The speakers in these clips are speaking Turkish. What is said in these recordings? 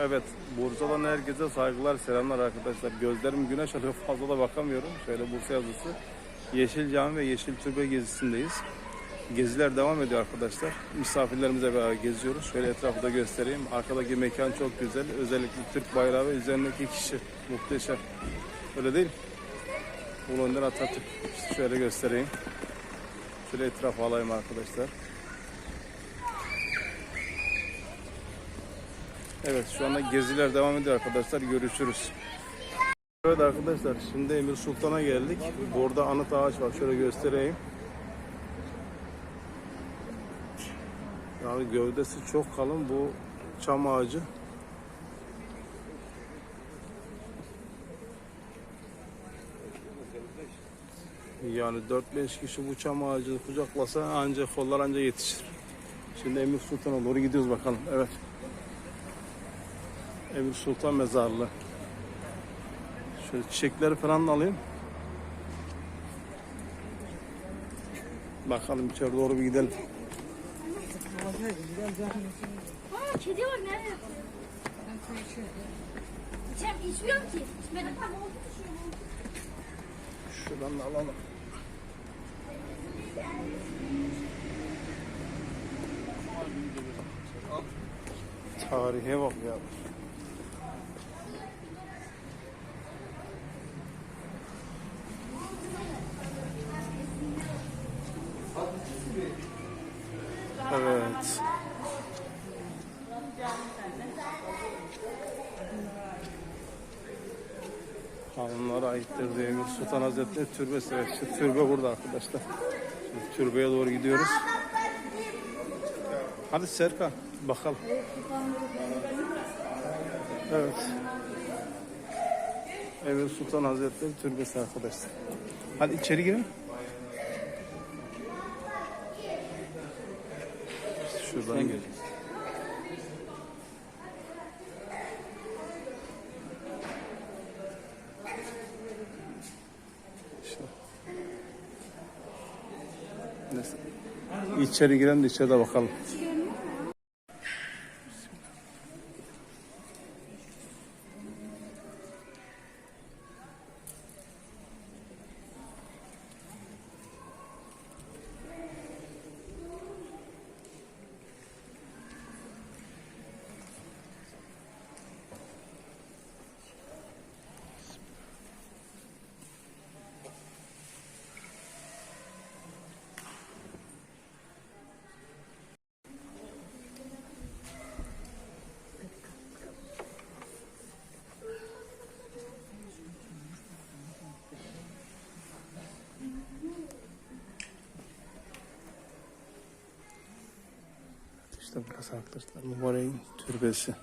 Evet, Bursa'dan herkese saygılar, selamlar arkadaşlar. Gözlerim güneş alıyor, fazla da bakamıyorum. Şöyle Bursa yazısı. Yeşil Cami ve Yeşil Türbe gezisindeyiz. Geziler devam ediyor arkadaşlar. Misafirlerimize beraber geziyoruz. Şöyle etrafı da göstereyim. Arkadaki mekan çok güzel. Özellikle Türk bayrağı ve üzerindeki kişi. Muhteşem. Öyle değil mi? Ulu Önder Atatürk. Şöyle göstereyim. Şöyle etrafı alayım arkadaşlar. Evet şu anda geziler devam ediyor arkadaşlar. Görüşürüz. Evet arkadaşlar şimdi Emir Sultan'a geldik. Burada anıt ağaç var. Şöyle göstereyim. Yani gövdesi çok kalın bu çam ağacı. Yani 4-5 kişi bu çam ağacını kucaklasa ancak kollar ancak yetişir. Şimdi Emir Sultan'a doğru gidiyoruz bakalım. Evet. Emir Sultan Mezarlığı. Şöyle çiçekleri falan da alayım. Bakalım içeri doğru bir gidelim. Aa kedi var nerede? İçem içmiyorum ki. İçmedim tam oldu. Şuradan da alalım. Tarihe bak ya. Evet. Hanımlara aittir diye Sultan Hazretleri türbesi. Evet, şu türbe burada arkadaşlar. Şimdi türbeye doğru gidiyoruz. Hadi Serkan bakalım. Evet. Emir Sultan Hazretleri türbesi arkadaşlar. Hadi içeri girin. Şuradan gel. İşte. İçeri girelim de içeride bakalım. Burası arkadaşlar. Mübareğin türbesi.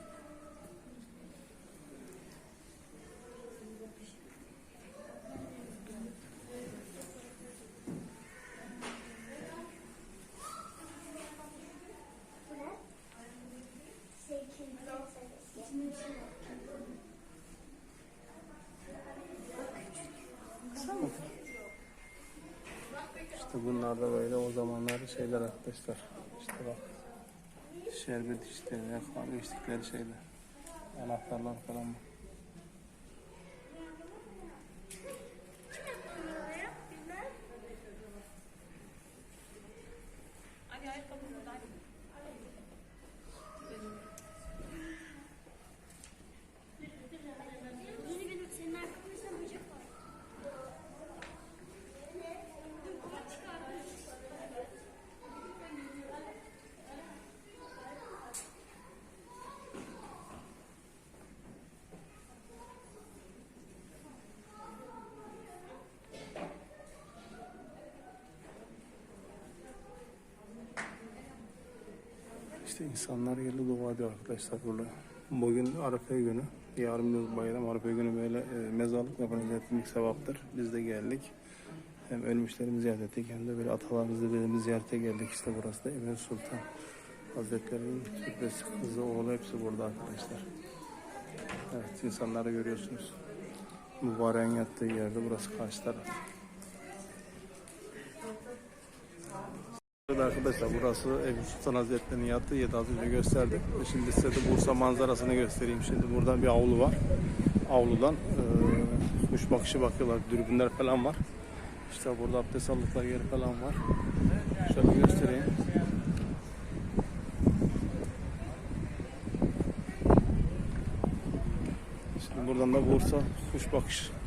İşte bunlar da böyle o zamanlar şeyler arkadaşlar. İşte bak. Şerbet ya kahve içtikleri şeyler. Anahtarlar falan var. İşte insanlar geldi dua ediyor arkadaşlar burada. Bugün Arife günü. Yarın bayram. Arife günü böyle e, mezarlık yapılacak etkinlik sevaptır. Biz de geldik. Hem ölmüşlerimizi ziyaret ettik hem de böyle atalarımızı dedemizi ziyarete geldik. İşte burası da Emir Sultan Hazretleri'nin türbesi, kızı, oğlu hepsi burada arkadaşlar. Evet insanları görüyorsunuz. Mübareğin yattığı yerde burası karşı taraf. Arkadaşlar burası Eyüp Sultan Hazretleri'nin yattığı yeri az önce gösterdik. Ve Şimdi size de Bursa manzarasını göstereyim. Şimdi buradan bir avlu var. Avludan eee kuş bakışı bakıyorlar. Dürbünler falan var. İşte burada abdest aldıkları yeri falan var. Şöyle göstereyim. Şimdi buradan da Bursa kuş bakışı.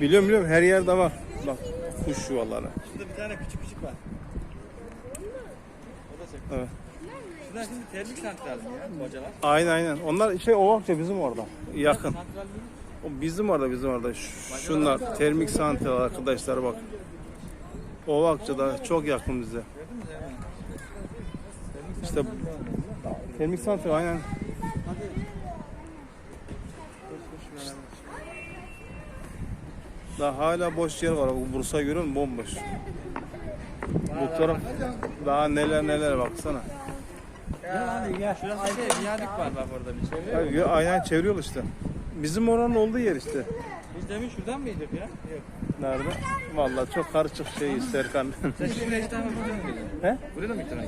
Biliyorum biliyorum her yerde var. Bak kuş yuvaları. Şurada bir tane küçük küçük var. O da. Evet. Şunlar şimdi termik santral ya hocalar? Aynen aynen. Onlar şey Ovakça bizim orada. Yakın. O bizim orada bizim orada. Şunlar termik santral arkadaşlar bak. Ovakça'da çok yakın bize. İşte termik santral aynen. Daha hala boş yer var. Bu Bursa görüyor musun? Bomboş. Bu taraf daha neler neler baksana. Şurası şey viyadük var bak orada bir şey. Hayır, aynen çeviriyor işte. Bizim oranın olduğu yer işte. Biz demin şuradan mıydık ya? Yok. Nerede? Vallahi çok karışık şey Serkan. Sen şimdi mı geldin? He? Buraya da mı gittin?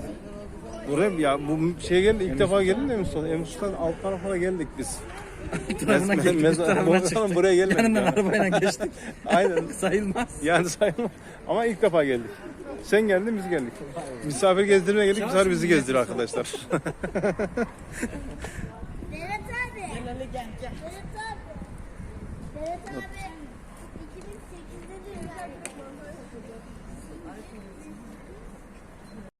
Buraya ya bu şey geldi ilk defa geldim de Emus'tan. Emus'tan alt tarafına geldik biz. tarafına geldik, üst tarafına çıktık. buraya gelmedik. Yanından yani. arabayla geçtik. Aynen. Sayılmaz. Yani sayılmaz. Ama ilk defa geldik. Sen geldin biz geldik. Misafir gezdirmeye geldik. Sefer bizi gezdir arkadaşlar. Berat abi. Berat abi. Berat abi.